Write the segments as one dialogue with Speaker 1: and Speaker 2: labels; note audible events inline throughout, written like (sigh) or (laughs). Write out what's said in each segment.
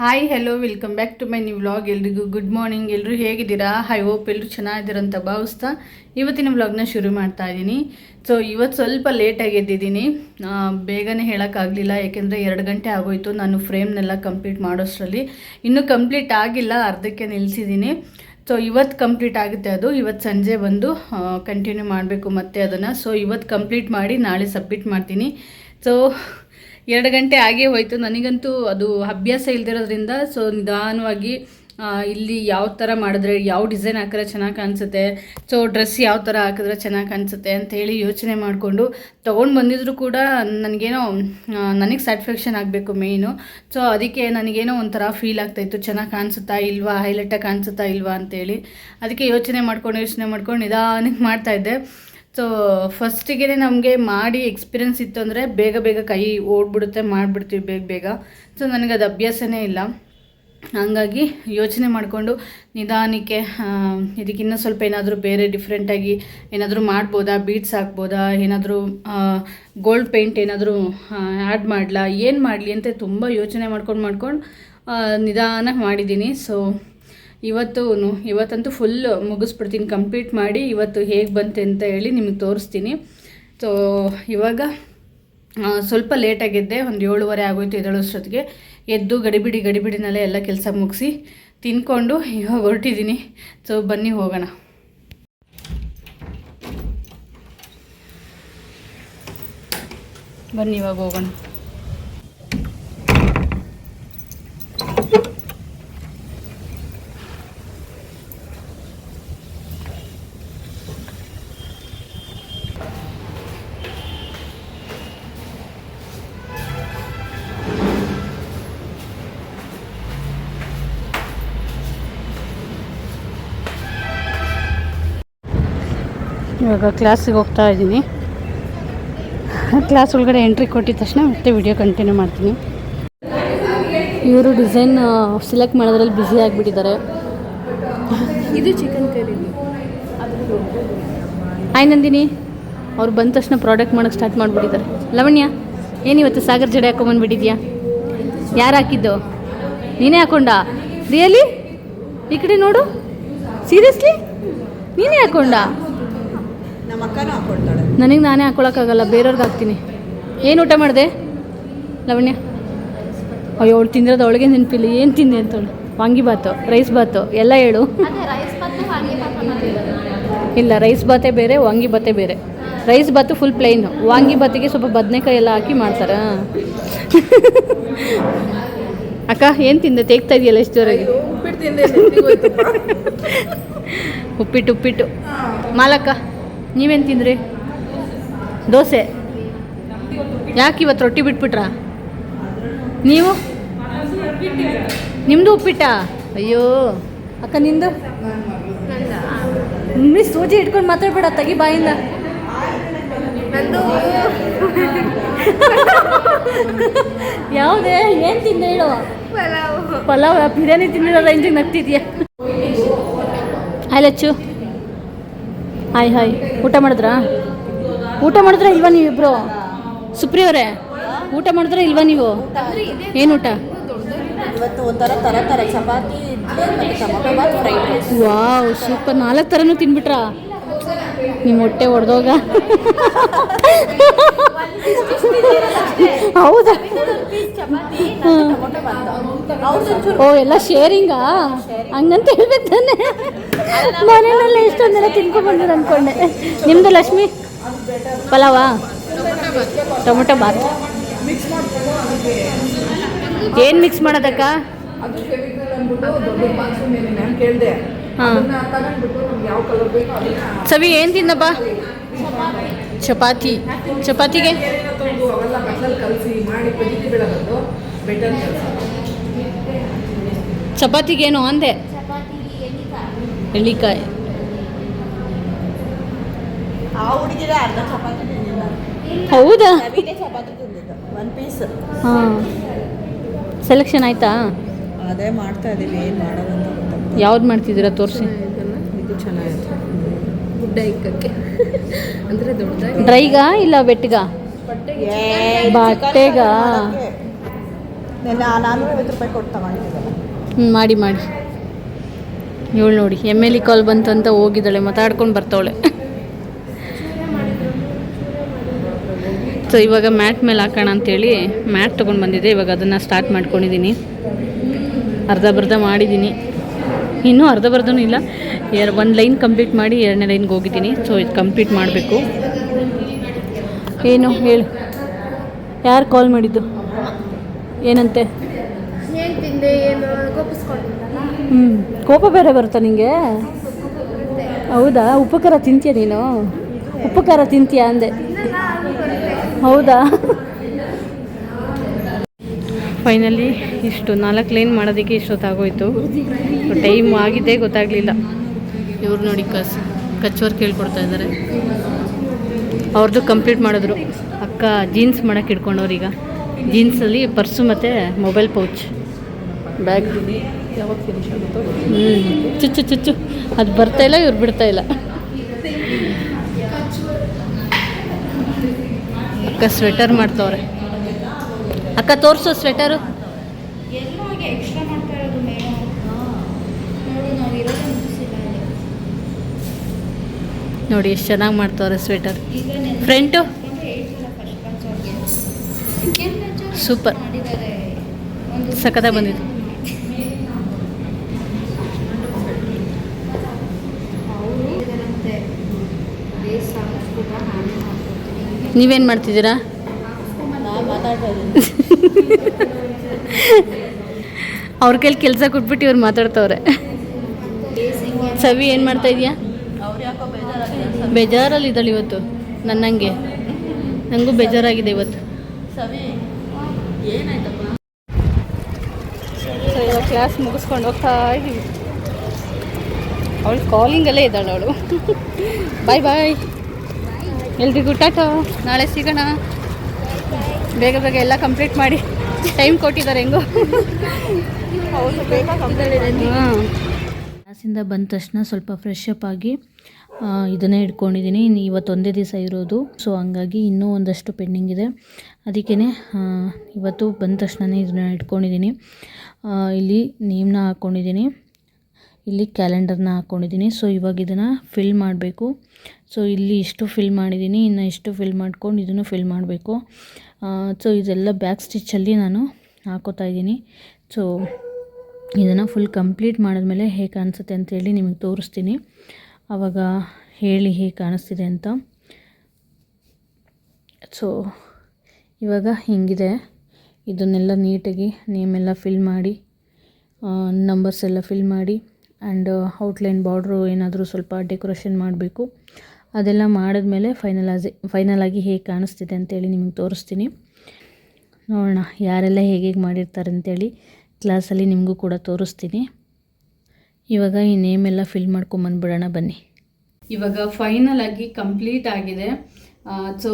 Speaker 1: Hi hello welcome back to my new vlog ಎಲ್ರಿಗೂ good morning ಎಲ್ಲರೂ ಹೇಗಿದ್ದೀರಾ? I hope ಎಲ್ಲರೂ ಚೆನ್ನಾಗಿದ್ದೀರ ಅಂತ ಭಾವಿಸ್ತಾ ಇವತ್ತಿನ ವ್ಲಾಗ್ನ ಶುರು ಮಾಡ್ತಾ ಇದ್ದೀನಿ. ಸೊ ಇವತ್ತು ಸ್ವಲ್ಪ ಲೇಟಾಗಿ ಎದ್ದಿದ್ದೀನಿ ಬೇಗನೆ ಹೇಳೋಕ್ಕಾಗಲಿಲ್ಲ, ಯಾಕೆಂದರೆ ಎರಡು ಗಂಟೆ ಆಗೋಯ್ತು. ನಾನು ಫ್ರೇಮ್ನೆಲ್ಲ ಕಂಪ್ಲೀಟ್ ಮಾಡೋಷ್ಟರಲ್ಲಿ. ಇನ್ನೂ ಕಂಪ್ಲೀಟ್ ಆಗಿಲ್ಲ, ಅರ್ಧಕ್ಕೆ ನಿಲ್ಲಿಸಿದ್ದೀನಿ ಸೊ ಇವತ್ತು ಕಂಪ್ಲೀಟ್ ಆಗುತ್ತೆ ಅದು. ಇವತ್ತು ಸಂಜೆ ಬಂದು ಕಂಟಿನ್ಯೂ ಮಾಡಬೇಕು ಮತ್ತೆ ಅದನ್ನು. ಸೊ ಇವತ್ತು ಕಂಪ್ಲೀಟ್ ಮಾಡಿ ನಾಳೆ ಸಬ್ಮಿಟ್ ಮಾಡ್ತೀನಿ. ಸೊ ಎರಡು ಗಂಟೆ ಆಗೇ ಹೋಯಿತು. ನನಗಂತೂ ಅದು ಅಭ್ಯಾಸ ಇಲ್ದಿರೋದ್ರಿಂದ ಸೊ ನಿಧಾನವಾಗಿ ಇಲ್ಲಿ ಯಾವ ಥರ ಮಾಡಿದ್ರೆ, ಯಾವ ಡಿಸೈನ್ ಹಾಕಿದ್ರೆ ಚೆನ್ನಾಗಿ ಕಾಣಿಸುತ್ತೆ, ಸೊ ಡ್ರೆಸ್ ಯಾವ ಥರ ಹಾಕಿದ್ರೆ ಚೆನ್ನಾಗಿ ಕಾಣಿಸುತ್ತೆ ಅಂತೇಳಿ ಯೋಚನೆ ಮಾಡಿಕೊಂಡು ತೊಗೊಂಡು ಬಂದಿದ್ರು ಕೂಡ ನನಗೇನೋ ನನಗೆ ಸ್ಯಾಟಿಸ್ಫ್ಯಾಕ್ಷನ್ ಆಗಬೇಕು ಮೇಯ್ನು ಸೊ ಅದಕ್ಕೆ ನನಗೇನೋ ಒಂಥರ ಫೀಲ್ ಆಗ್ತಾಯಿತ್ತು ಚೆನ್ನಾಗಿ ಕಾಣಿಸುತ್ತಾ ಇಲ್ವಾ ಹೈಲೈಟಾಗಿ ಕಾಣಿಸುತ್ತಾ ಇಲ್ವಾ ಅಂತೇಳಿ ಅದಕ್ಕೆ ಯೋಚನೆ ಮಾಡ್ಕೊಂಡು ಯೋಚನೆ ಮಾಡ್ಕೊಂಡು ನಿಧಾನಕ್ಕೆ ಮಾಡ್ತಾಯಿದ್ದೆ ಸೊ ಫಸ್ಟಿಗೆ ನಮಗೆ ಮಾಡಿ ಎಕ್ಸ್ಪೀರಿಯನ್ಸ್ ಇತ್ತು ಅಂದರೆ ಬೇಗ ಬೇಗ ಕೈ ಓಡ್ಬಿಡುತ್ತೆ, ಮಾಡಿಬಿಡ್ತೀವಿ ಬೇಗ ಬೇಗ. ಸೊ ನನಗೆ ಅದು ಅಭ್ಯಾಸನೇ ಇಲ್ಲ. ಹಂಗಾಗಿ ಯೋಚನೆ ಮಾಡಿಕೊಂಡು ನಿಧಾನಕ್ಕೆ ಇದಕ್ಕೆ ಇನ್ನೂ ಸ್ವಲ್ಪ ಏನಾದರೂ ಬೇರೆ ಡಿಫ್ರೆಂಟಾಗಿ ಏನಾದರೂ ಮಾಡ್ಬೋದಾ ಬೀಟ್ಸ್ ಹಾಕ್ಬೋದಾ, ಏನಾದರೂ ಗೋಲ್ಡ್ ಪೇಂಟ್ ಏನಾದರೂ ಆ್ಯಡ್ ಮಾಡಲಾ, ಏನು ಮಾಡಲಿ ಅಂತ ತುಂಬ ಯೋಚನೆ ಮಾಡ್ಕೊಂಡು ಮಾಡ್ಕೊಂಡು ನಿಧಾನಕ್ಕೆ ಮಾಡಿದ್ದೀನಿ. ಸೊ ಇವತ್ತು ಇವತ್ತಂತೂ ಫುಲ್ ಮುಗಿಸ್ಬಿಡ್ತೀನಿ ಕಂಪ್ಲೀಟ್ ಮಾಡಿ ಇವತ್ತು ಹೇಗೆ ಬಂತೆ ಅಂತ ಹೇಳಿ ನಿಮಗೆ ತೋರಿಸ್ತೀನಿ. ಸೊ ಇವಾಗ ಸ್ವಲ್ಪ ಲೇಟಾಗಿದ್ದೆ ಒಂದು ಏಳುವರೆ ಆಗೋಯ್ತು ಎದ್ದೇಳೋಷ್ಟೊತ್ತಿಗೆ ಎದ್ದು ಗಡಿಬಿಡಿ, ಗಡಿಬಿಡಿನಲ್ಲೇ ಎಲ್ಲ ಕೆಲಸ ಮುಗಿಸಿ ತಿನ್ಕೊಂಡು ಇವಾಗ ಹೊರಟಿದ್ದೀನಿ ಸೊ ಬನ್ನಿ ಹೋಗೋಣ. ಬನ್ನಿ ಇವಾಗ ಹೋಗೋಣ. ಇವಾಗ ಕ್ಲಾಸಿಗೆ ಹೋಗ್ತಾ ಇದ್ದೀನಿ. ಕ್ಲಾಸ್ ಒಳಗಡೆ ಎಂಟ್ರಿ ಕೊಟ್ಟಿದ ತಕ್ಷಣ ಮತ್ತೆ ವಿಡಿಯೋ ಕಂಟಿನ್ಯೂ ಮಾಡ್ತೀನಿ. ಇವರು ಡಿಸೈನ್ ಸೆಲೆಕ್ಟ್ ಮಾಡೋದ್ರಲ್ಲಿ ಬ್ಯುಸಿ ಆಗಿಬಿಟ್ಟಿದ್ದಾರೆ.
Speaker 2: ಇದು ಚಿಕನ್ ಕರಿ
Speaker 1: ಹಾಯ್ ನಂದಿನಿ. ಅವ್ರು ಬಂದ ತಕ್ಷಣ ಪ್ರಾಡಕ್ಟ್ ಮಾಡೋಕೆ ಸ್ಟಾರ್ಟ್ ಮಾಡಿಬಿಟ್ಟಿದ್ದಾರೆ. ಲವಣ್ಯ ಏನಿವತ್ತು ಇವತ್ತು ಸಾಗರ್ ಜಡೆ ಹಾಕೊಂಬಂದ್ಬಿಟ್ಟಿದ್ಯಾ ಯಾರು ಹಾಕಿದ್ದು? ನೀನೇ ಹಾಕೊಂಡ? ರಿಯಲಿ ಈ ಕಡೆ ನೋಡು. ಸೀರಿಯಸ್ಲಿ ನೀನೇ ಹಾಕೊಂಡ?
Speaker 2: ನಮ್ಮ ಅಕ್ಕನೂ ಹಾಕೊಡ್ತಾಳೆ
Speaker 1: ನನಗೆ ನಾನೇ ಹಾಕೊಳಕ್ಕಾಗಲ್ಲ ಬೇರೆಯವ್ರಿಗೆ ಹಾಕ್ತೀನಿ. ಏನು ಊಟ ಮಾಡಿದೆ? ಲವಣ್ಯ? ಅಯ್ಯೋ ಅವಳು ತಿಂದಿರೋದು ಅವಳಿಗೆ ನೆನಪಿಲ್ಲ. ಏನು ತಿಂದೆ ಅಂತವಳು ವಾಂಗಿಬಾತು ರೈಸ್ ಬಾತು ಎಲ್ಲ ಹೇಳು. ಇಲ್ಲ ರೈಸ್ ಬಾತೆ ಬೇರೆ ವಾಂಗಿಬಾತೆ ಬೇರೆ. ರೈಸ್ ಬಾತು ಫುಲ್ ಪ್ಲೈನ್ ವಾಂಗಿಬಾತಿಗೆ ಸ್ವಲ್ಪ ಬದನೆಕಾಯಿ ಎಲ್ಲ ಹಾಕಿ ಮಾಡ್ತಾರ? ಅಕ್ಕ ಏನು ತಿಂದೆ? ತೇಗ್ತಾ ಇದೆಯಲ್ಲ ಎಷ್ಟು ಜೋರಾಗಿ.
Speaker 2: ಉಪ್ಪಿಟ್ಟು
Speaker 1: ಉಪ್ಪಿಟ್ಟು. ಮಾಲಕ್ಕ. ನೀವೇನು ತಿಂದ್ರಿ? ದೋಸೆ. ಯಾಕೆ ಇವತ್ತು ರೊಟ್ಟಿ ಬಿಟ್ಬಿಟ್ರಾ? ನೀವು? ನಿಮ್ಮದು ಉಪ್ಪಿಟ್ಟ? ಅಯ್ಯೋ. ಅಕ್ಕ ನಿಂದು? ಮಿಸ್ ಸೂಜಿ ಇಟ್ಕೊಂಡು ಮಾತಾಡ್ಬೇಡ ತಗಿ ಬಾಯಿಂದ. ಯಾವುದೇ ಏನು ತಿಂದ ಹೇಳು?
Speaker 2: ಪಲಾವ್.
Speaker 1: ಬಿರಿಯಾನಿ ತಿಂದಿರೋ ರೇಂಜಿಗೆ ನಗ್ತಿದ್ಯಾ? ಆಯ್ಲಚ್ಚು ಲಚ್ಚು. Hi hi. ಊಟ ಮಾಡಿದ್ರಾ? ಊಟ ಮಾಡಿದ್ರೆ ಇಲ್ವಾ ನೀವಿಬ್ರು ಸುಪ್ರಿಯವರೇ ಊಟ ಮಾಡಿದ್ರೆ ಇಲ್ವಾ ನೀವು? ಏನು ಊಟ?
Speaker 2: ಇವತ್ತು ಒಂಥರ ತರ ತರ. ಚಪಾತಿ ಇಡ್ಲಿ ಮತ್ತೆ tomato bath fried rice
Speaker 1: wow super. ನಾಲ್ಕು ಥರನೂ ತಿನ್ಬಿಟ್ರಾ? ನಿಮ್ಮ ಹೊಟ್ಟೆ ಹೊಡೆದೋಗ ಹೌದಾ? ಓ, ಎಲ್ಲ ಶೇರಿಂಗಾ ಹಂಗಂತ ಹೇಳ್ಬೇಕು ತಾನೆ ಮನೆಯಲ್ಲೆಲ್ಲ ಎಷ್ಟೊಂದೆಲ್ಲ ತಿನ್ಕೊಂಡ್ಬಂದ್ರು ಅನ್ಕೊಂಡೆ. ನಿಮ್ಮದು ಲಕ್ಷ್ಮಿ? ಪಲಾವಾ? ಟೊಮೊಟೊ ಬಾತ್. ಏನು ಮಿಕ್ಸ್ ಮಾಡೋದಕ್ಕ? ಸವಿ ಏನು ತಿನ್ನಪ್ಪ ಚಪಾತಿ. ಚಪಾತಿಗೆ? ಚಪಾತಿಗೇನು ಅಂದೆ? ಎಳ್ಳಿಕಾಯಿ. ಹೌದಾ? ಸೆಲೆಕ್ಷನ್ ಆಯ್ತಾ?
Speaker 2: ಅದೇ ಮಾಡ್ತಾ ಇದೀವಿ ಏನು ಮಾಡೋದು ಅಂತ ಗೊತ್ತಾಗ್ತಿಲ್ಲ.
Speaker 1: ಯಾವ್ದು ಮಾಡ್ತಿದ್ದೀರಾ? ತೋರಿಸಿ.
Speaker 2: ಇದು ಚೆನ್ನಾಗಿರುತ್ತೆ ಗುಡ್ಡ ಇಕ್ಕಕ್ಕೆ. ಅಂದರೆ ದೊಡ್ಡದಾಗಿ.
Speaker 1: ಡ್ರೈಗಾ ಇಲ್ಲ ಬಟ್ಟೆಗ?
Speaker 2: ರೂಪಾಯಿ ಕೊಟ್ಟು ತಗೊಂಡಿದ್ದೀವಲ್ಲ
Speaker 1: ಹ್ಞೂ ಮಾಡಿ ಮಾಡಿ. ಇವಳು ನೋಡಿ ಎಂ ಎಲ್ ಇ ಕಾಲ್ ಬಂತಂತ ಅಂತ ಹೋಗಿದ್ದಾಳೆ ಮಾತಾಡ್ಕೊಂಡು ಬರ್ತಾವಳೆ. ಸೊ ಇವಾಗ ಮ್ಯಾಟ್ ಮೇಲೆ ಹಾಕೋಣ ಅಂತೇಳಿ ಮ್ಯಾಟ್ ತೊಗೊಂಡು ಬಂದಿದ್ದೆ. ಇವಾಗ ಅದನ್ನು ಸ್ಟಾರ್ಟ್ ಮಾಡ್ಕೊಂಡಿದ್ದೀನಿ ಅರ್ಧ ಬರ್ಧ ಮಾಡಿದ್ದೀನಿ ಇನ್ನೂ ಅರ್ಧ ಬರ್ದೂ ಇಲ್ಲ. ಎರ್ ಒಂದು ಲೈನ್ ಕಂಪ್ಲೀಟ್ ಮಾಡಿ ಎರಡನೇ ಲೈನ್ಗೆ ಹೋಗಿದ್ದೀನಿ. ಸೊ ಇದು ಕಂಪ್ಲೀಟ್ ಮಾಡಬೇಕು. ಏನು ಹೇಳು. ಯಾರು ಕಾಲ್ ಮಾಡಿದ್ದು? ಏನಂತೆ? ಹ್ಞೂ ಕೋಪ ಬೇರೆ ಬರುತ್ತಾ ನಿಂಗೆ? ಹೌದಾ? ಉಪಕಾರ ತಿಂತೀಯ ನೀನು? ಉಪಕಾರ ತಿಂತೀಯ ಅಂದೆ. ಹೌದಾ? ಫೈನಲಿ ಇಷ್ಟು ನಾಲ್ಕು ಲೈನ್ ಮಾಡೋದಕ್ಕೆ ಇಷ್ಟೊತ್ತಾಗೋಯ್ತು ಟೈಮ್ ಆಗಿದ್ದೇ ಗೊತ್ತಾಗಲಿಲ್ಲ. ಇವ್ರು ನೋಡಿ ಕಸ್ ಕಚ್ಚೋರು ಕೇಳ್ಕೊಡ್ತಾ ಇದ್ದಾರೆ. ಅವ್ರದ್ದು ಕಂಪ್ಲೀಟ್ ಮಾಡಿದ್ರು. ಅಕ್ಕ ಜೀನ್ಸ್ ಮಾಡೋಕ್ಕೆ ಇಟ್ಕೊಂಡವ್ರೀಗ ಜೀನ್ಸಲ್ಲಿ ಪರ್ಸು ಮತ್ತು ಮೊಬೈಲ್ ಪೌಚ್ ಬ್ಯಾಗ್
Speaker 2: ಯಾವಾಗ ಫಿನಿಶ್ ಆಗುತ್ತೋ
Speaker 1: ಹ್ಞೂ ಚುಚ್ಚು ಚುಚ್ಚು ಅದು ಬರ್ತಾ ಇಲ್ಲ ಇವ್ರು ಬಿಡ್ತಾ ಇಲ್ಲ. ಅಕ್ಕ ಸ್ವೆಟರ್ ಮಾಡ್ತವ್ರೆ. ಅಕ್ಕ ತೋರಿಸು ಸ್ವೆಟರು.
Speaker 3: ನೋಡು
Speaker 1: ಎಷ್ಟು ಚೆನ್ನಾಗಿ ಮಾಡ್ತವ್ರೆ ಸ್ವೆಟರ್. ಫ್ರೆಂಟು ಸೂಪರ್ ಸಖತ ಬಂದಿದೆ. ನೀವೇನು ಮಾಡ್ತಿದ್ದೀರಾ?
Speaker 2: ನಾನು ಮಾತಾಡ್ತಾ ಇದ್ದೀನಿ. (laughs)
Speaker 1: ಅವ್ರ ಕೈಲಿ ಕೆಲಸ ಕೊಟ್ಬಿಟ್ಟು ಇವ್ರು ಮಾತಾಡ್ತವ್ರೆ. ಸವಿ ಏನು ಮಾಡ್ತಾ ಇದೆಯಾ? ಬೇಜಾರಲ್ಲಿ ಇದ್ದಾಳೆ ಇವತ್ತು ನನ್ನಂಗೆ. ನನಗೂ ಬೇಜಾರಾಗಿದೆ ಇವತ್ತು. ಸೊ ಇವಾಗ ಕ್ಲಾಸ್ ಮುಗಿಸ್ಕೊಂಡು ಹೋಗ್ತಾ ಇದ್ದೀವಿ. ಅವಳು ಕಾಲಿಂಗಲ್ಲೇ ಇದ್ದಾಳೆ ಅವಳು. (laughs) ಬಾಯ್ ಬಾಯ್ ಎಲ್ರಿಗೂ ಟಾಟಾ. ನಾಳೆ ಸಿಗೋಣ. ಬೇಗ ಬೇಗ ಎಲ್ಲ ಕಂಪ್ಲೀಟ್ ಮಾಡಿ ಟೈಮ್ ಕೊಟ್ಟಿದ್ದಾರೆ ಹೆಂಗೋ. ಹಾಂ ಕ್ಲಾಸಿಂದ ಬಂದ ತಕ್ಷಣ ಸ್ವಲ್ಪ ಫ್ರೆಶ್ ಅಪ್ ಆಗಿ ಇದನ್ನೇ ಇಟ್ಕೊಂಡಿದ್ದೀನಿ. ಇನ್ನು ಇವತ್ತೊಂದೇ ದಿವಸ ಇರೋದು. ಸೊ ಹಂಗಾಗಿ ಇನ್ನೂ ಒಂದಷ್ಟು ಪೆಂಡಿಂಗ್ ಇದೆ. ಅದಕ್ಕೇ ಇವತ್ತು ಬಂದ ತಕ್ಷಣನೇ ಇದನ್ನ ಇಟ್ಕೊಂಡಿದ್ದೀನಿ. ಇಲ್ಲಿ ನೇಮ್ನ ಹಾಕ್ಕೊಂಡಿದ್ದೀನಿ ಇಲ್ಲಿ ಕ್ಯಾಲೆಂಡರ್ನ ಹಾಕ್ಕೊಂಡಿದ್ದೀನಿ ಸೊ ಇವಾಗ ಇದನ್ನು ಫಿಲ್ ಮಾಡಬೇಕು. ಸೊ ಇಲ್ಲಿ ಇಷ್ಟು ಫಿಲ್ ಮಾಡಿದ್ದೀನಿ. ಇನ್ನು ಇಷ್ಟು ಫಿಲ್ ಮಾಡ್ಕೊಂಡು ಇದನ್ನು ಫಿಲ್ ಮಾಡಬೇಕು. ಸೊ ಇದೆಲ್ಲ ಬ್ಯಾಕ್ ಸ್ಟಿಚ್ಚಲ್ಲಿ ನಾನು ಹಾಕೋತಾ ಇದ್ದೀನಿ. ಸೊ ಇದನ್ನು ಫುಲ್ ಕಂಪ್ಲೀಟ್ ಮಾಡಿದ್ಮೇಲೆ ಹೇಗೆ ಕಾಣಿಸುತ್ತೆ ಅಂತೇಳಿ ನಿಮಗೆ ತೋರಿಸ್ತೀನಿ. ಆವಾಗ ಹೇಳಿ ಹೇಗೆ ಕಾಣಿಸ್ತಿದೆ ಅಂತ. ಸೊ ಇವಾಗ ಹಿಂಗಿದೆ. ಇದನ್ನೆಲ್ಲ ನೀಟಾಗಿ ನೇಮೆಲ್ಲ ಫಿಲ್ ಮಾಡಿ ನಂಬರ್ಸ್ ಎಲ್ಲ ಫಿಲ್ ಮಾಡಿ ಆ್ಯಂಡ್ ಔಟ್ಲೈನ್ ಬಾರ್ಡ್ರು ಏನಾದರೂ ಸ್ವಲ್ಪ ಡೆಕೋರೇಷನ್ ಮಾಡಬೇಕು. ಅದೆಲ್ಲ ಮಾಡಿದ್ಮೇಲೆ ಫೈನಲ್ ಆಗಿ ಫೈನಲ್ ಆಗಿ ಹೇಗೆ ಕಾಣಿಸ್ತಿದೆ ಅಂತೇಳಿ ನಿಮಗೆ ತೋರಿಸ್ತೀನಿ. ನೋಡೋಣ ಯಾರೆಲ್ಲ ಹೇಗೆ ಹೇಗೆ ಮಾಡಿರ್ತಾರೆ ಅಂತೇಳಿ ಕ್ಲಾಸಲ್ಲಿ ನಿಮಗೂ ಕೂಡ ತೋರಿಸ್ತೀನಿ. ಇವಾಗ ಈ ನೇಮ್ ಎಲ್ಲ ಫಿಲ್ ಮಾಡ್ಕೊಂಬಂದ್ಬಿಡೋಣ ಬನ್ನಿ. ಇವಾಗ ಫೈನಲ್ ಆಗಿ ಕಂಪ್ಲೀಟ್ ಆಗಿದೆ. ಸೊ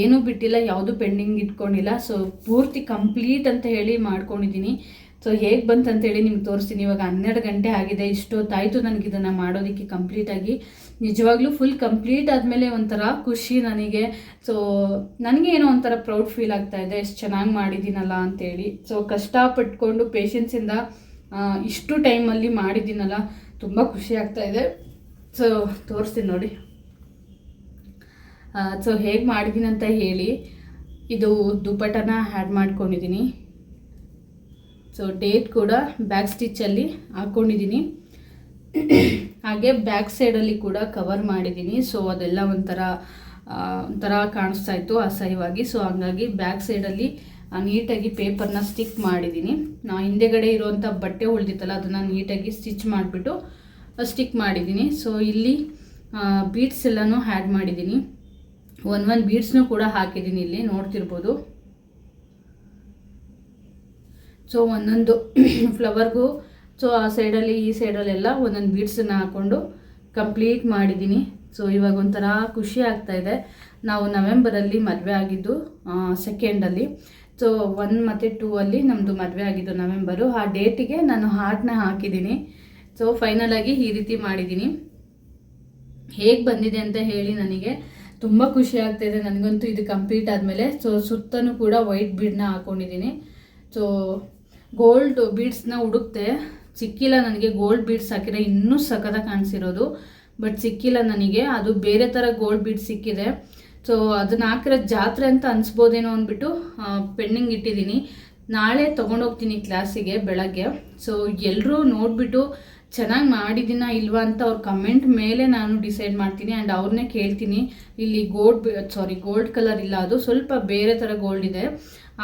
Speaker 1: ಏನೂ ಬಿಟ್ಟಿಲ್ಲ, ಯಾವುದು ಪೆಂಡಿಂಗ್ ಇಟ್ಕೊಂಡಿಲ್ಲ. ಸೊ ಪೂರ್ತಿ ಕಂಪ್ಲೀಟ್ ಅಂತ ಹೇಳಿ ಮಾಡ್ಕೊಂಡಿದ್ದೀನಿ. ಸೊ ಹೇಗೆ ಬಂತಂತೇಳಿ ನಿಮ್ಗೆ ತೋರಿಸ್ತೀನಿ. ಇವಾಗ ಹನ್ನೆರಡು ಗಂಟೆ ಆಗಿದೆ. ಇಷ್ಟೊತ್ತಾಯಿತು ನನಗೆ ಇದನ್ನು ಮಾಡೋದಕ್ಕೆ ಕಂಪ್ಲೀಟಾಗಿ ನಿಜವಾಗ್ಲೂ ಫುಲ್ ಕಂಪ್ಲೀಟ್ ಆದಮೇಲೆ ಒಂಥರ ಖುಷಿ ನನಗೆ. ಸೊ ನನಗೆ ಏನೋ ಒಂಥರ ಪ್ರೌಡ್ ಫೀಲ್ ಆಗ್ತಾ ಇದೆ. ಎಷ್ಟು ಚೆನ್ನಾಗಿ ಮಾಡಿದ್ದೀನಲ್ಲ ಅಂತೇಳಿ. ಸೊ ಕಷ್ಟಪಟ್ಕೊಂಡು ಪೇಷನ್ಸಿಂದ ಇಷ್ಟು ಟೈಮಲ್ಲಿ ಮಾಡಿದ್ದೀನಲ್ಲ, ತುಂಬ ಖುಷಿ ಆಗ್ತಾ ಇದೆ. ಸೊ ತೋರಿಸ್ತೀನಿ ನೋಡಿ. ಸೊ ಹೇಗೆ ಮಾಡಿದ್ದೀನಿ ಅಂತ ಹೇಳಿ. ಇದು ದುಪ್ಪಟ್ಟನ ಆ್ಯಡ್ ಮಾಡ್ಕೊಂಡಿದ್ದೀನಿ. ಸೊ ಡೇಟ್ ಕೂಡ ಬ್ಯಾಕ್ ಸ್ಟಿಚ್ಚಲ್ಲಿ ಹಾಕ್ಕೊಂಡಿದ್ದೀನಿ ಹಾಗೆ ಬ್ಯಾಕ್ ಸೈಡಲ್ಲಿ ಕೂಡ ಕವರ್ ಮಾಡಿದ್ದೀನಿ ಸೊ ಅದೆಲ್ಲ ಒಂಥರ ಒಂಥರ ಕಾಣಿಸ್ತಾ ಇತ್ತು ಅಸಹ್ಯವಾಗಿ. ಸೊ ಹಂಗಾಗಿ ಬ್ಯಾಕ್ ಸೈಡಲ್ಲಿ ನೀಟಾಗಿ ಪೇಪರ್ನ ಸ್ಟಿಕ್ ಮಾಡಿದ್ದೀನಿ ನಾ ಹಿಂದೆಗಡೆ ಇರುವಂಥ ಬಟ್ಟೆ ಉಳಿದಿತ್ತಲ್ಲ, ಅದನ್ನು ನೀಟಾಗಿ ಸ್ಟಿಚ್ ಮಾಡಿಬಿಟ್ಟು ಸ್ಟಿಕ್ ಮಾಡಿದ್ದೀನಿ ಸೊ ಇಲ್ಲಿ ಬೀಡ್ಸ್ ಎಲ್ಲನೂ ಆ್ಯಡ್ ಮಾಡಿದ್ದೀನಿ ಒನ್ ಒನ್ ಬೀಡ್ಸ್ನೂ ಕೂಡ ಹಾಕಿದ್ದೀನಿ ಇಲ್ಲಿ, ನೋಡ್ತಿರ್ಬೋದು. ಸೊ ಒಂದೊಂದು ಫ್ಲವರ್ಗೂ ಸೊ ಆ ಸೈಡಲ್ಲಿ ಈ ಸೈಡಲ್ಲೆಲ್ಲ ಒಂದೊಂದು ಬೀಡ್ಸನ್ನು ಹಾಕ್ಕೊಂಡು ಕಂಪ್ಲೀಟ್ ಮಾಡಿದ್ದೀನಿ ಸೊ ಇವಾಗ ಒಂಥರ ಖುಷಿ ಆಗ್ತಾ ಇದೆ. ನಾವು ನವೆಂಬರಲ್ಲಿ ಮದುವೆ ಆಗಿದ್ದು ಸೆಕೆಂಡಲ್ಲಿ ಸೊ ಒನ್ ಮತ್ತು ಟೂ ಅಲ್ಲಿ ನಮ್ಮದು ಮದುವೆ ಆಗಿದ್ದು ನವೆಂಬರು ಆ ಡೇಟಿಗೆ ನಾನು ಹಾರ್ಟ್ನ ಹಾಕಿದ್ದೀನಿ ಸೊ ಫೈನಲಾಗಿ ಈ ರೀತಿ ಮಾಡಿದ್ದೀನಿ ಹೇಗೆ ಬಂದಿದೆ ಅಂತ ಹೇಳಿ ನನಗೆ ತುಂಬ ಖುಷಿ ಆಗ್ತಾಯಿದೆ ನನಗಂತೂ ಇದು ಕಂಪ್ಲೀಟ್ ಆದಮೇಲೆ ಸೊ ಸುತ್ತನೂ ಕೂಡ ವೈಟ್ ಬೀಡನ್ನ ಹಾಕ್ಕೊಂಡಿದ್ದೀನಿ ಸೊ ಗೋಲ್ಡ್ ಬೀಡ್ಸ್ನ ಹುಡುಕ್ತೆ ಸಿಕ್ಕಿಲ್ಲ ನನಗೆ ಗೋಲ್ಡ್ ಬೀಡ್ಸ್ ಹಾಕಿದ್ರೆ ಇನ್ನೂ ಸಖದ ಕಾಣಿಸಿರೋದು. ಬಟ್ ಸಿಕ್ಕಿಲ್ಲ ನನಗೆ. ಅದು ಬೇರೆ ಥರ ಗೋಲ್ಡ್ ಬೀಡ್ಸ್ ಸಿಕ್ಕಿದೆ. ಸೊ ಅದನ್ನ ಹಾಕಿರೋ ಜಾತ್ರೆ ಅಂತ ಅನಿಸ್ಬೋದೇನೋ ಅಂದ್ಬಿಟ್ಟು ಪೆಂಡಿಂಗ್ ಇಟ್ಟಿದ್ದೀನಿ. ನಾಳೆ ತೊಗೊಂಡೋಗ್ತೀನಿ ಕ್ಲಾಸಿಗೆ ಬೆಳಗ್ಗೆ. ಸೊ ಎಲ್ಲರೂ ನೋಡಿಬಿಟ್ಟು ಚೆನ್ನಾಗಿ ಮಾಡಿದ್ದೀನ ಇಲ್ವಾ ಅಂತ ಅವ್ರ ಕಮೆಂಟ್ ಮೇಲೆ ನಾನು ಡಿಸೈಡ್ ಮಾಡ್ತೀನಿ ಆ್ಯಂಡ್ ಅವ್ರನ್ನೇ ಕೇಳ್ತೀನಿ. ಇಲ್ಲಿ ಗೋಲ್ಡ್ ಸಾರಿ ಗೋಲ್ಡ್ ಕಲರ್ ಇಲ್ಲ ಅದು. ಸ್ವಲ್ಪ ಬೇರೆ ಥರ ಗೋಲ್ಡ್ ಇದೆ.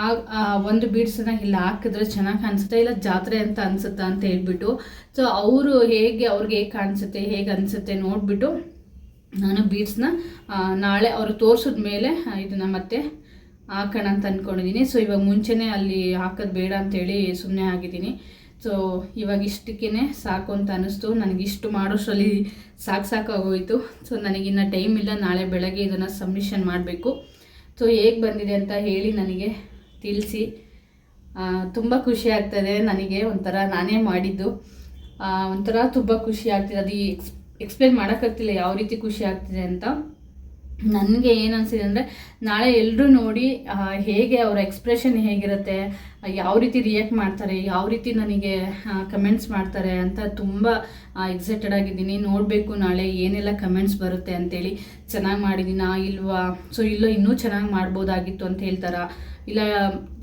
Speaker 1: ಆ ಒಂದು ಬೀಡ್ಸನ್ನ ಇಲ್ಲಿ ಹಾಕಿದ್ರೆ ಚೆನ್ನಾಗಿ ಕಾಣಿಸುತ್ತೆ ಇಲ್ಲ? ಜಾತ್ರೆ ಅಂತ ಅನಿಸುತ್ತಾ ಅಂತ ಹೇಳ್ಬಿಟ್ಟು. ಸೊ ಅವರು ಹೇಗೆ ಅವ್ರಿಗೆ ಹೇಗೆ ಕಾಣಿಸುತ್ತೆ, ಹೇಗೆ ಅನಿಸುತ್ತೆ ನೋಡಿಬಿಟ್ಟು ನಾನು ಬೀಡ್ಸ್ನ ನಾಳೆ ಅವರು ತೋರಿಸಿದ ಮೇಲೆ ಇದನ್ನು ಮತ್ತೆ ಹಾಕೋಣ ಅಂತ ಅಂದ್ಕೊಂಡಿದ್ದೀನಿ ಸೊ ಇವಾಗ ಮುಂಚೆನೇ ಅಲ್ಲಿ ಹಾಕೋದು ಬೇಡ ಅಂತೇಳಿ ಸುಮ್ಮನೆ ಆಗಿದ್ದೀನಿ ಸೊ ಇವಾಗ ಇಷ್ಟಕ್ಕೇ ಸಾಕು ಅಂತ ಅನ್ನಿಸ್ತು. ನನಗಿಷ್ಟು ಮಾಡೋಷ್ಟರಲ್ಲಿ ಸಾಕು ಸಾಕಾಗೋಯಿತು. ಸೊ ನನಗಿನ್ನ ಟೈಮ್ ಇಲ್ಲ. ನಾಳೆ ಬೆಳಗ್ಗೆ ಇದನ್ನು ಸಬ್ಮಿಷನ್ ಮಾಡಬೇಕು. ಸೊ ಹೇಗೆ ಬಂದಿದೆ ಅಂತ ಹೇಳಿ ನನಗೆ ತಿಳಿಸಿ. ತುಂಬ ಖುಷಿ ಆಗ್ತದೆ ನನಗೆ. ಒಂಥರ ನಾನೇ ಮಾಡಿದ್ದು. ಒಂಥರ ತುಂಬ ಖುಷಿ ಆಗ್ತಿದೆ. ಅದು ಎಕ್ಸ್ ಎಕ್ಸ್ಪ್ಲೇನ್ ಮಾಡೋಕ್ಕಾಗ್ತಿಲ್ಲ ಯಾವ ರೀತಿ ಖುಷಿ ಆಗ್ತಿದೆ ಅಂತ. ನನಗೆ ಏನು ಅನಿಸಿದೆ ಅಂದರೆ, ನಾಳೆ ಎಲ್ಲರೂ ನೋಡಿ ಹೇಗೆ ಅವರ ಎಕ್ಸ್ಪ್ರೆಷನ್ ಹೇಗಿರುತ್ತೆ ಯಾವ ರೀತಿ ರಿಯಾಕ್ಟ್ ಮಾಡ್ತಾರೆ, ಯಾವ ರೀತಿ ನನಗೆ ಕಮೆಂಟ್ಸ್ ಮಾಡ್ತಾರೆ ಅಂತ ತುಂಬ ಎಕ್ಸೈಟೆಡ್ ಆಗಿದ್ದೀನಿ. ನೋಡಬೇಕು ನಾಳೆ ಏನೆಲ್ಲ ಕಮೆಂಟ್ಸ್ ಬರುತ್ತೆ ಅಂತೇಳಿ. ಚೆನ್ನಾಗಿ ಮಾಡಿದ್ದೀನಾ, ಇಲ್ವಾ? ಸೊ ಇಲ್ಲೋ ಇನ್ನೂ ಚೆನ್ನಾಗಿ ಮಾಡ್ಬೋದಾಗಿತ್ತು ಅಂತ ಹೇಳ್ತಾರಾ? ಇಲ್ಲ,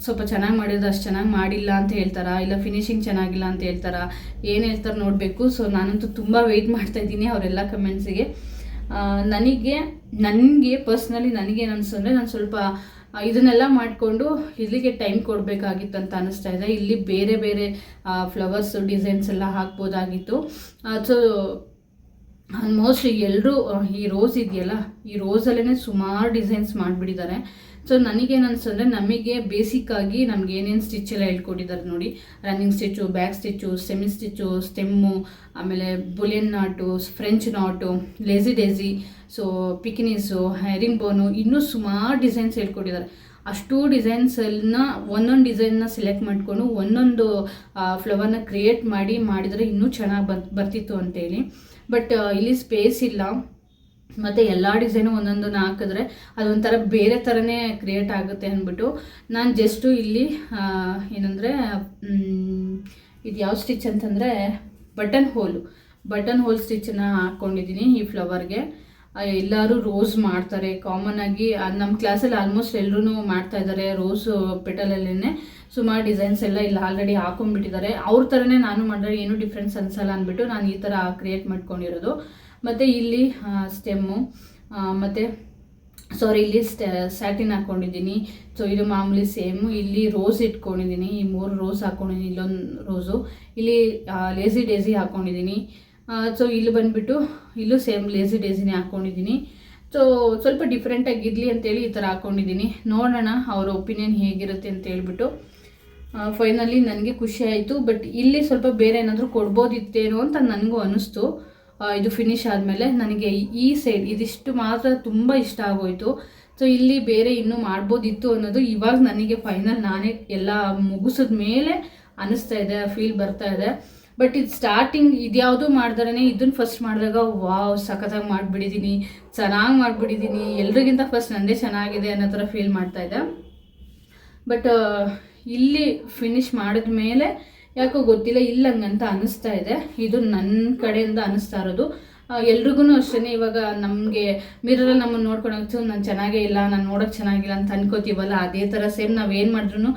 Speaker 1: ಸ್ವಲ್ಪ ಚೆನ್ನಾಗಿ ಮಾಡಿದ್ರೆ ಅಷ್ಟು ಚೆನ್ನಾಗಿ ಮಾಡಿಲ್ಲ ಅಂತ ಹೇಳ್ತಾರಾ? ಇಲ್ಲ ಫಿನಿಶಿಂಗ್ ಚೆನ್ನಾಗಿಲ್ಲ ಅಂತ ಹೇಳ್ತಾರಾ? ಏನು ಹೇಳ್ತಾರೆ ನೋಡಬೇಕು. ಸೊ ನಾನಂತೂ ತುಂಬ ವೆಯ್ಟ್ ಮಾಡ್ತಾ ಇದ್ದೀನಿ ಅವರೆಲ್ಲ ಕಮೆಂಟ್ಸಿಗೆ ನನಗೆ ನನಗೆ ಪರ್ಸ್ನಲಿ ನನಗೇನು ಅನಿಸ್ತಂದರೆ ನಾನು ಸ್ವಲ್ಪ ಇದನ್ನೆಲ್ಲ ಮಾಡಿಕೊಂಡು ಇಲ್ಲಿಗೆ ಟೈಮ್ ಕೊಡಬೇಕಾಗಿತ್ತು ಅಂತ ಅನಿಸ್ತಾ ಇದೆ. ಇಲ್ಲಿ ಬೇರೆ ಬೇರೆ ಫ್ಲವರ್ಸ್ ಡಿಸೈನ್ಸ್ ಎಲ್ಲ ಹಾಕ್ಬೋದಾಗಿತ್ತು. ಸೊ ಆಲ್ಮೋಸ್ಟ್ ಎಲ್ಲರೂ ಈ ರೋಸ್ ಇದೆಯಲ್ಲ, ಈ ರೋಸಲ್ಲೇ ಸುಮಾರು ಡಿಸೈನ್ಸ್ ಮಾಡಿಬಿಟ್ಟಿದ್ದಾರೆ ಸೊ ನನಗೇನು ಅನ್ಸಂದ್ರೆ ನಮಗೆ ಬೇಸಿಕ್ಕಾಗಿ ನಮ್ಗೆ ಏನೇನು ಸ್ಟಿಚ್ ಎಲ್ಲ ಹೇಳ್ಕೊಟ್ಟಿದ್ದಾರೆ ನೋಡಿ. Running stitch back stitch semi stitch stem ಆಮೇಲೆ bullion knot French knot lazy daisy so pekinese herring bone ಇನ್ನೂ ಸುಮಾರು ಡಿಸೈನ್ಸ್ ಹೇಳ್ಕೊಟ್ಟಿದ್ದಾರೆ ಅಷ್ಟು ಡಿಸೈನ್ಸನ್ನ ಒಂದೊಂದು ಡಿಸೈನ್ನ ಸೆಲೆಕ್ಟ್ ಮಾಡಿಕೊಂಡು ಒಂದೊಂದು ಫ್ಲವರ್ನ ಕ್ರಿಯೇಟ್ ಮಾಡಿ ಮಾಡಿದರೆ ಇನ್ನೂ ಚೆನ್ನಾಗಿ ಬರ್ ಬರ್ತಿತ್ತು ಅಂತೇಳಿ. ಬಟ್ ಇಲ್ಲಿ ಸ್ಪೇಸ್ ಇಲ್ಲ. ಮತ್ತು ಎಲ್ಲ ಡಿಸೈನು ಒಂದೊಂದನ್ನ ಹಾಕಿದ್ರೆ ಅದೊಂಥರ ಬೇರೆ ಥರನೇ ಕ್ರಿಯೇಟ್ ಆಗುತ್ತೆ ಅಂದ್ಬಿಟ್ಟು ನಾನು ಜಸ್ಟು ಇಲ್ಲಿ ಏನಂದರೆ ಇದು ಯಾವ ಸ್ಟಿಚ್ ಅಂತಂದರೆ ಬಟನ್ ಹೋಲು ಬಟನ್ ಹೋಲ್ ಸ್ಟಿಚ್ಚನ್ನ ಹಾಕ್ಕೊಂಡಿದ್ದೀನಿ ಈ ಫ್ಲವರ್ಗೆ ಎಲ್ಲರೂ ರೋಸ್ ಮಾಡ್ತಾರೆ. ಕಾಮನ್ ಆಗಿ ನಮ್ಮ ಕ್ಲಾಸಲ್ಲಿ ಆಲ್ಮೋಸ್ಟ್ ಎಲ್ಲರೂ ಮಾಡ್ತಾ ಇದ್ದಾರೆ ರೋಸ್ ಪೆಟಲಲ್ಲೇ ಸುಮಾರು ಡಿಸೈನ್ಸ್ ಎಲ್ಲ ಇಲ್ಲಿ ಆಲ್ರೆಡಿ ಹಾಕೊಂಡ್ಬಿಟ್ಟಿದ್ದಾರೆ ಅವ್ರ ಥರನೇ ನಾನು ಮಾಡಿದ್ರೆ ಏನೂ ಡಿಫ್ರೆನ್ಸ್ ಅನ್ಸಲ್ಲ ಅಂದ್ಬಿಟ್ಟು ನಾನು ಈ ಥರ ಕ್ರಿಯೇಟ್ ಮಾಡ್ಕೊಂಡಿರೋದು. ಮತ್ತು ಇಲ್ಲಿ ಸ್ಟೆಮ್ಮು ಮತ್ತು ಸಾರಿ ಇಲ್ಲಿ ಸ್ಯಾಟಿನ್ ಹಾಕ್ಕೊಂಡಿದ್ದೀನಿ ಸೊ ಇದು ಮಾಮೂಲಿ ಸೇಮು ಇಲ್ಲಿ ರೋಸ್ ಇಟ್ಕೊಂಡಿದ್ದೀನಿ. ಈ ಮೂರು ರೋಸ್ ಹಾಕ್ಕೊಂಡಿದ್ದೀನಿ ಇಲ್ಲೊಂದು ರೋಸು ಇಲ್ಲಿ ಲೇಸಿ ಡೇಸಿ ಹಾಕ್ಕೊಂಡಿದ್ದೀನಿ ಸೊ ಇಲ್ಲಿ ಬಂದುಬಿಟ್ಟು ಇಲ್ಲೂ ಸೇಮ್ ಲೇಸಿ ಡೇಸಿನೇ ಹಾಕ್ಕೊಂಡಿದ್ದೀನಿ ಸೊ ಸ್ವಲ್ಪ ಡಿಫ್ರೆಂಟಾಗಿರಲಿ ಅಂತೇಳಿ ಈ ಥರ ಹಾಕ್ಕೊಂಡಿದ್ದೀನಿ ನೋಡೋಣ ಅವ್ರ ಒಪಿನಿಯನ್ ಹೇಗಿರುತ್ತೆ ಅಂತ ಹೇಳ್ಬಿಟ್ಟು. ಫೈನಲಿ ನನಗೆ ಖುಷಿ ಆಯಿತು. ಬಟ್ ಇಲ್ಲಿ ಸ್ವಲ್ಪ ಬೇರೆ ಏನಾದರೂ ಕೊಡ್ಬೋದಿತ್ತೇನೋ ಅಂತ ನನಗೂ ಅನ್ನಿಸ್ತು ಇದು ಫಿನಿಶ್ ಆದಮೇಲೆ ನನಗೆ ಈ ಸೈಡ್ ಇದಿಷ್ಟು ಮಾತ್ರ ತುಂಬ ಇಷ್ಟ ಆಗೋಯಿತು. ಸೊ ಇಲ್ಲಿ ಬೇರೆ ಇನ್ನೂ ಮಾಡ್ಬೋದಿತ್ತು ಅನ್ನೋದು ಇವಾಗ ನನಗೆ ಫೈನಲ್ ನಾನೇ ಎಲ್ಲ ಮುಗಿಸಿದ ಮೇಲೆ ಅನ್ನಿಸ್ತಾ ಇದೆ ಫೀಲ್ ಬರ್ತಾ ಇದೆ. ಬಟ್ ಇದು ಸ್ಟಾರ್ಟಿಂಗ್ ಇದ್ಯಾವುದು ಮಾಡಿದ್ರೇ ಇದನ್ನು ಫಸ್ಟ್ ಮಾಡಿದಾಗ ವಾವ್, ಸಖತ್ತಾಗಿ ಮಾಡಿಬಿಡಿದ್ದೀನಿ ಚೆನ್ನಾಗಿ ಮಾಡಿಬಿಡಿದ್ದೀನಿ ಎಲ್ರಿಗಿಂತ ಫಸ್ಟ್ ನಂದೇ ಚೆನ್ನಾಗಿದೆ ಅನ್ನೋ ಥರ ಫೀಲ್ ಮಾಡ್ತಾ ಇದ್ದೆ. ಬಟ್ ಇಲ್ಲಿ ಫಿನಿಶ್ ಮಾಡಿದ ಮೇಲೆ ಯಾಕೋ ಗೊತ್ತಿಲ್ಲ, ಇಲ್ಲ ಹಂಗಂತ ಅನಿಸ್ತಾ ಇದೆ. ಇದು ನನ್ನ ಕಡೆಯಿಂದ ಅನಿಸ್ತಾ ಇರೋದು. ಎಲ್ರಿಗೂ ಅಷ್ಟೇ ಇವಾಗ ನಮಗೆ ಮಿರರಲ್ಲಿ ನಮ್ಮನ್ನು ನೋಡ್ಕೊಂಡು ನಾನು ಚೆನ್ನಾಗೇ ಇಲ್ಲ, ನಾನು ನೋಡೋಕೆ ಚೆನ್ನಾಗಿಲ್ಲ ಅಂತ ಅನ್ಕೋತೀವಲ್ಲ, ಅದೇ ಥರ ಸೇಮ್ ನಾವು ಏನು ಮಾಡಿದ್ರು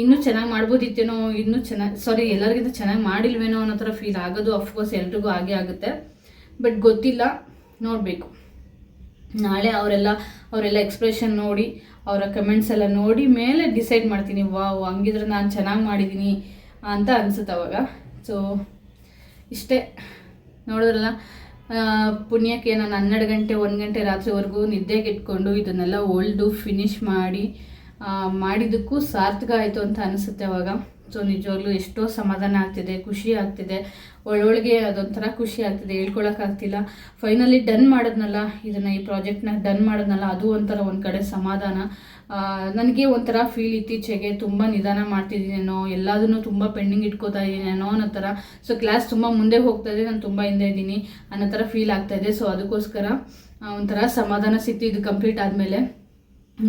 Speaker 1: ಇನ್ನೂ ಚೆನ್ನಾಗಿ ಮಾಡ್ಬೋದಿತ್ತೇನೋ, ಇನ್ನೂ ಚೆನ್ನಾಗಿ ಸಾರಿ ಎಲ್ಲರಿಗಿಂತ ಚೆನ್ನಾಗಿ ಮಾಡಿಲ್ವೇನೋ ಅನ್ನೋ ಥರ ಫೀಲ್ ಆಗೋದು ಅಫ್ಕೋರ್ಸ್ ಎಲ್ರಿಗೂ ಆಗೇ ಆಗುತ್ತೆ. ಬಟ್ ಗೊತ್ತಿಲ್ಲ, ನೋಡಬೇಕು. ನಾಳೆ ಅವರೆಲ್ಲ ಅವರೆಲ್ಲ ಎಕ್ಸ್ಪ್ರೆಷನ್ ನೋಡಿ ಅವರ ಕಮೆಂಟ್ಸ್ ಎಲ್ಲ ನೋಡಿ ಮೇಲೆ ಡಿಸೈಡ್ ಮಾಡ್ತೀನಿ, ವಾವ್, ಹಂಗಿದ್ರೆ ನಾನು ಚೆನ್ನಾಗಿ ಮಾಡಿದ್ದೀನಿ ಅಂತ ಅನಿಸುತ್ತೆ ಅವಾಗ. ಸೊ ಇಷ್ಟೇ. ನೋಡಿದ್ರಲ್ಲ ಪುಣ್ಯಕ್ಕೆ ನಾನು ಹನ್ನೆರಡು ಗಂಟೆ, ಒಂದು ಗಂಟೆ ರಾತ್ರಿವರೆಗೂ ನಿದ್ದೆಗೆ ಇಟ್ಕೊಂಡು ಇದನ್ನೆಲ್ಲ ಒಳ್ದು ಫಿನಿಶ್ ಮಾಡಿ ಮಾಡಿದ್ದಕ್ಕೂ ಸಾರ್ಥಕ ಆಯಿತು ಅಂತ ಅನಿಸುತ್ತೆ ಅವಾಗ. ಸೊ ನಿಜವಾಗ್ಲೂ ಎಷ್ಟೋ ಸಮಾಧಾನ ಆಗ್ತಿದೆ, ಖುಷಿ ಆಗ್ತಿದೆ. ಒಳ್ಳೊಳಗೆ ಅದೊಂಥರ ಖುಷಿ ಆಗ್ತಿದೆ, ಹೇಳ್ಕೊಳಕ್ಕಾಗ್ತಿಲ್ಲ. ಫೈನಲಿ ಡನ್ ಮಾಡಿದ್ನಲ್ಲ, ಇದನ್ನು ಈ ಪ್ರಾಜೆಕ್ಟ್ನ ಡನ್ ಮಾಡಿದ್ನಲ್ಲ, ಅದು ಒಂಥರ ಒಂದು ಕಡೆ ಸಮಾಧಾನ. ನನಗೆ ಒಂಥರ ಫೀಲ್ ಇತ್ತೀಚೆಗೆ ತುಂಬ ನಿಧಾನ ಮಾಡ್ತಿದ್ದೀನೇನೋ, ಎಲ್ಲದನ್ನು ತುಂಬ ಪೆಂಡಿಂಗ್ ಇಟ್ಕೋತಾ ಇದ್ದೀನೇನೋ ಅನ್ನೋ ಥರ. ಸೊ ಕ್ಲಾಸ್ ತುಂಬ ಮುಂದೆ ಹೋಗ್ತಾ ಇದೆ, ನಾನು ತುಂಬ ಹಿಂದೆ ಇದ್ದೀನಿ ಅನ್ನೋ ಥರ ಫೀಲ್ ಆಗ್ತಾ ಇದೆ. ಸೊ ಅದಕ್ಕೋಸ್ಕರ ಒಂಥರ ಸಮಾಧಾನ ಸಿಕ್ತು ಇದು ಕಂಪ್ಲೀಟ್ ಆದಮೇಲೆ.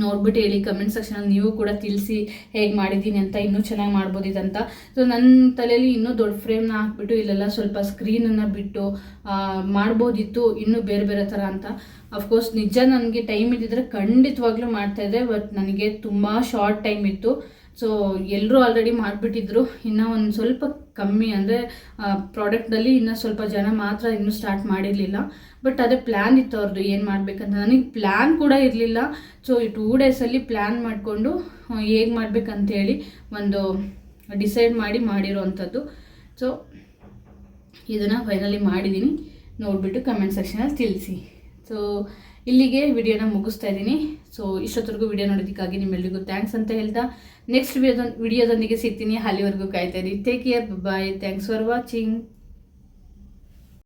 Speaker 1: ನೋಡ್ಬಿಟ್ಟು ಹೇಳಿ ಕಮೆಂಟ್ ಸೆಕ್ಷನಲ್ಲಿ ನೀವು ಕೂಡ ತಿಳಿಸಿ ಹೇಗೆ ಮಾಡಿದ್ದೀನಿ ಅಂತ ಇನ್ನೂ ಚೆನ್ನಾಗಿ ಮಾಡ್ಬೋದಿದಂತ. ಸೊ ನನ್ನ ತಲೆಯಲ್ಲಿ ಇನ್ನೂ ದೊಡ್ಡ ಫ್ರೇಮ್ನ ಹಾಕ್ಬಿಟ್ಟು ಇಲ್ಲೆಲ್ಲ ಸ್ವಲ್ಪ ಸ್ಕ್ರೀನನ್ನು ಬಿಟ್ಟು ಮಾಡ್ಬೋದಿತ್ತು ಇನ್ನೂ ಬೇರೆ ಬೇರೆ ಥರ ಅಂತ. ಅಫ್ಕೋರ್ಸ್ ನಿಜ ನನಗೆ ಟೈಮ್ ಇದ್ದಿದ್ರೆ ಖಂಡಿತವಾಗ್ಲೂ ಮಾಡ್ತಾಯಿದ್ದೆ ಬಟ್ ನನಗೆ ತುಂಬ ಶಾರ್ಟ್ ಟೈಮ್ ಇತ್ತು. ಸೊ ಎಲ್ಲರೂ ಆಲ್ರೆಡಿ ಮಾಡಿಬಿಟ್ಟಿದ್ರು. ಇನ್ನೂ ಒಂದು ಸ್ವಲ್ಪ ಕಮ್ಮಿ ಅಂದರೆ ಪ್ರಾಡಕ್ಟಲ್ಲಿ ಇನ್ನೂ ಸ್ವಲ್ಪ ಜನ ಮಾತ್ರ ಇನ್ನೂ ಸ್ಟಾರ್ಟ್ ಮಾಡಿರಲಿಲ್ಲ. ಬಟ್ ಅದೇ ಪ್ಲ್ಯಾನ್ ಇತ್ತು ಅವ್ರದ್ದು ಏನು ಮಾಡಬೇಕಂತ. ನನಗೆ ಪ್ಲ್ಯಾನ್ ಕೂಡ ಇರಲಿಲ್ಲ. ಸೊ ಈ ಟೂ ಡೇಸಲ್ಲಿ ಪ್ಲ್ಯಾನ್ ಮಾಡಿಕೊಂಡು ಹೇಗೆ ಮಾಡಬೇಕಂತೇಳಿ ಒಂದು ಡಿಸೈಡ್ ಮಾಡಿ ಮಾಡಿರೋವಂಥದ್ದು ಸೊ ಇದನ್ನು ಫೈನಲಿ ಮಾಡಿದ್ದೀನಿ ನೋಡಿಬಿಟ್ಟು ಕಮೆಂಟ್ ಸೆಕ್ಷನಲ್ಲಿ ತಿಳಿಸಿ. ಸೊ ಇಲ್ಲಿಗೆ ವಿಡಿಯೋನ ಮುಗಿಸ್ತಾ ಇದ್ದೀನಿ. ಸೊ ಇಷ್ಟೊತ್ತರೆಗೂ ವಿಡಿಯೋ ನೋಡೋದಕ್ಕಾಗಿ ನಿಮ್ಮೆಲ್ಲರಿಗೂ ಥ್ಯಾಂಕ್ಸ್ ಅಂತ ಹೇಳ್ತಾ ನೆಕ್ಸ್ಟ್ ವಿಡಿಯೋದ ವಿಡಿಯೋದೊಂದಿಗೆ ಸಿಗ್ತೀನಿ. ಅಲ್ಲಿವರೆಗೂ ಕಾಯ್ತಾ ಇದ್ದೀನಿ take care bye thanks for watching